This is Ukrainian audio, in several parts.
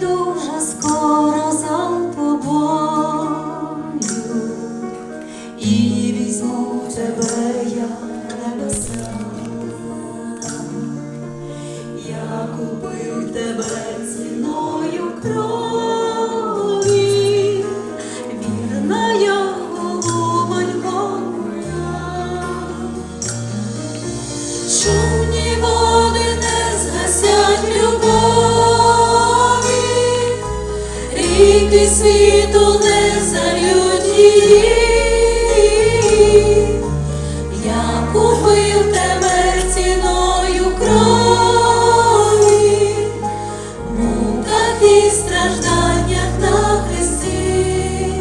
дуже скоро за тобою, і візьму тебе я небеса, я купив тебе ціною кров. Тобі світу не зав'ють її, я купив тебе ціною крові, муках і стражданнях на хресті,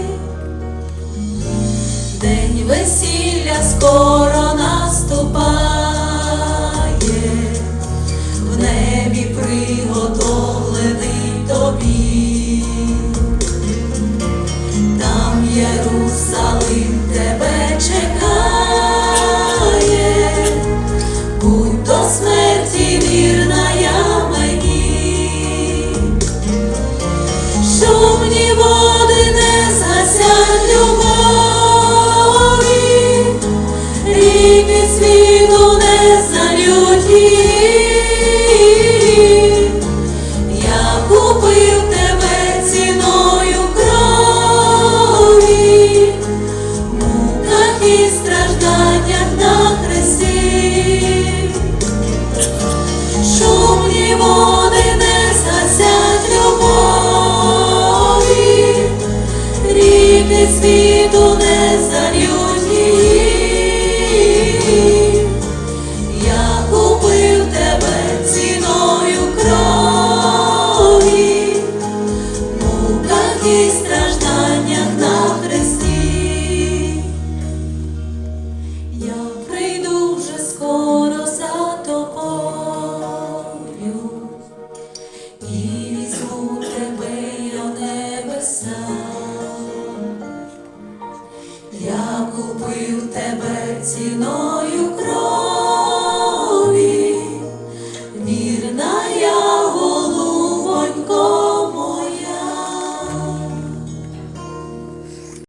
день весілля скоро. і візьму тебе я небеса, я купив тебе ціною.